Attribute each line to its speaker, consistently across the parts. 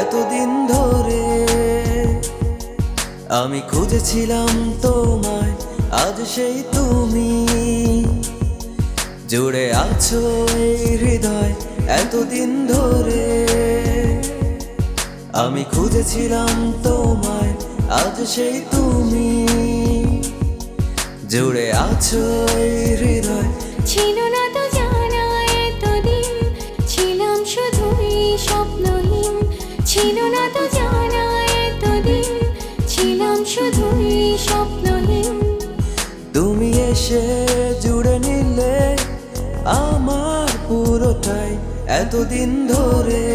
Speaker 1: এতদিন ধরে আমি খুঁজেছিলাম তোমায়, আজ সেই তুমি। জুড়ে আছো এই হৃদয় এতদিন ধরে। আমি খুঁজেছিলাম তোমায়, আজ সেই তুমি। জুড়ে আছো এই হৃদয়।
Speaker 2: ছিল
Speaker 1: এসে জুড়ে নিলে আমার পুরোটাই এতদিন ধরে।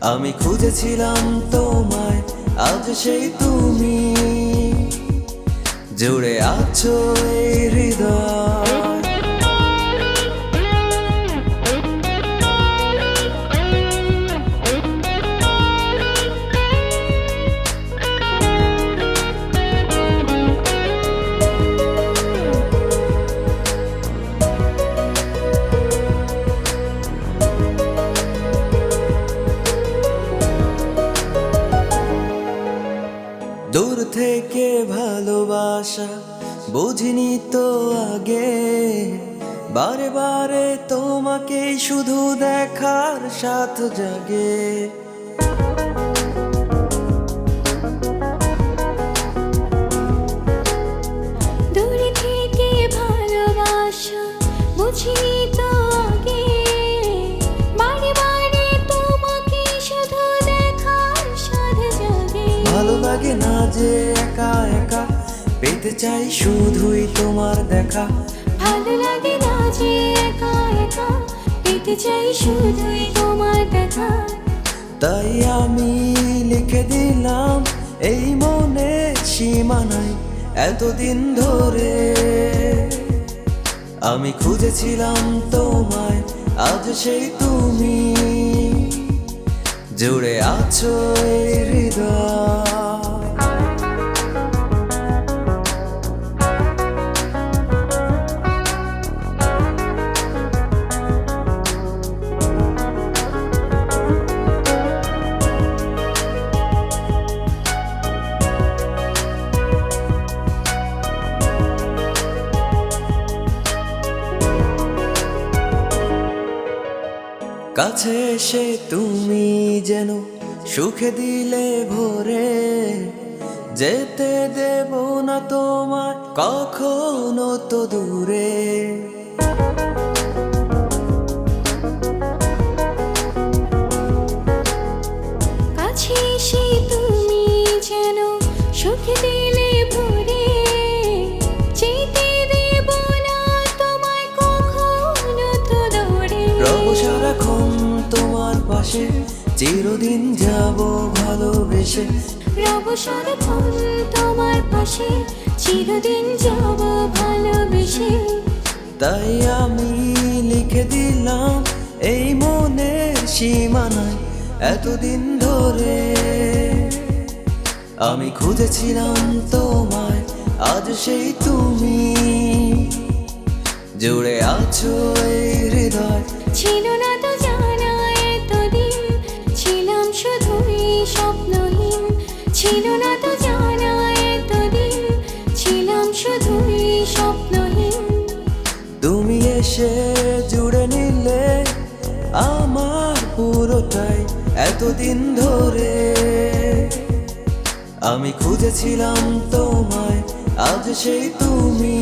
Speaker 1: আমি খুঁজেছিলাম তোমায়, আজ সেই তুমি। জুড়ে আছো থেকে ভালোবাসা বুঝিনি তো আগে। বারে বারে তোমাকে শুধু দেখার সাথ জাগে।
Speaker 2: দূরে থেকে ভালোবাসা বুঝিনি
Speaker 1: লাগে না যে একা একা। পেতে চাই শুধুই তোমার দেখা।
Speaker 2: ভালো লাগে না যে একা একা। পেতে চাই শুধুই তোমার দেখা।
Speaker 1: তাই আমি লিখে দিলাম এই মনে সীমানায় এতদিন ধরে। আমি খুঁজেছিলাম তোমায় আজ সেই তুমি। জুড়ে আছো এই কাছে এসে তুমি যেন সুখে দিলে ভরে। যেতে দেব না তোমার কখনো তো দূরে। চিরদিন যাব ভালোবেসে।
Speaker 2: রব সারাক্ষণ তোমার পাশে চিরদিন যাব ভালোবেসে।
Speaker 1: তাই আমি লিখে দিলাম এই মনের সীমানায় এতদিন ধরে। আমি খুঁজেছিলাম তোমায় আজ সেই তুমি। জুড়ে আছো এই হৃদয়।
Speaker 2: ছিল না
Speaker 1: এতদিন ধরে আমি খুঁজেছিলাম তোমায় আজ সেই তুমি।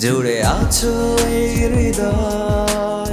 Speaker 1: জুড়ে আছো এই হৃদয়।